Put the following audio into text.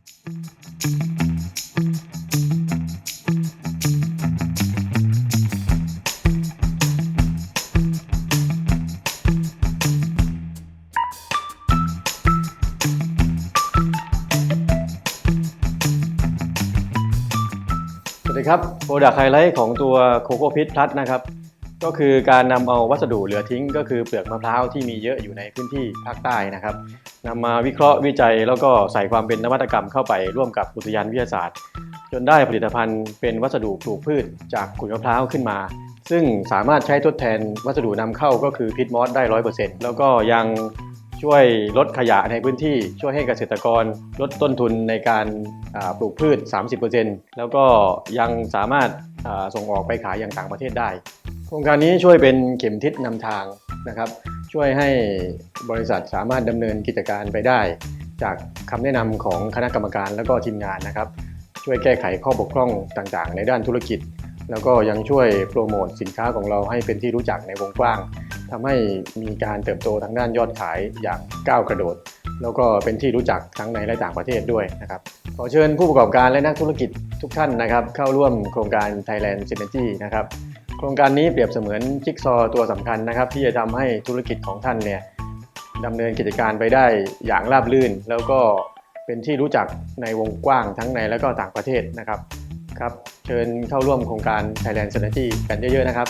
สวัสดีครับ โปรดักไฮไลท์ของตัวโคโค่พิทพลัสนะครับ ก็คือการนำเอาวัสดุเหลือทิ้ง ก็คือเปลือกมะพร้าวที่มีเยอะอยู่ในพื้นที่ภาคใต้นะครับนำมาวิเคราะห์วิจัยแล้วก็ใส่ความเป็นนวัตกรรมเข้าไปร่วมกับอุทยานวิทยาศาสตร์ จนได้ผลิตภัณฑ์เป็นวัสดุปลูกพืชจากขุยมะพร้าวขึ้นมา ซึ่งสามารถใช้ทดแทนวัสดุนำเข้าก็คือพิษมอสได้ร้อยเปอร์เซ็นต์แล้วก็ยังช่วยลดขยะในพื้นที่ช่วยให้เกษตรกรลดต้นทุนในการปลูกพืช 30%แล้วก็ยังสามารถ ส่งออกไปขายอย่างต่างประเทศได้ โครงการนี้ช่วยเป็นเข็มทิศนำทางนะครับ ช่วยให้บริษัทสามารถดำเนินกิจการไปได้ จากคำแนะนำของคณะกรรมการแล้วก็ทีมงานนะครับ ช่วยแก้ไขข้อบกพร่องต่างๆ ในด้านธุรกิจ แล้วก็ยังช่วยโปรโมทสินค้าของเราให้เป็นที่รู้จักในวงกว้างทำให้มีการเติบโตทางด้านยอดขายอย่างก้าวกระโดด แล้วก็เป็นที่รู้จักทั้งในและต่างประเทศด้วยนะครับขอเชิญผู้ประกอบการและนักธุรกิจทุกท่านนะครับ เข้าร่วมโครงการ Thailand Synergy นะครับโครงการนี้เปรียบเสมือนจิ๊กซอตัวสำคัญนะครับ ที่จะทำให้ธุรกิจของท่านเนี่ยดำเนินกิจการไปได้อย่างราบรื่น แล้วก็เป็นที่รู้จักในวงกว้างทั้งในและก็ต่างประเทศนะครับครับ เชิญเข้าร่วมโครงการ Thailand Synergy กันเยอะๆนะครับ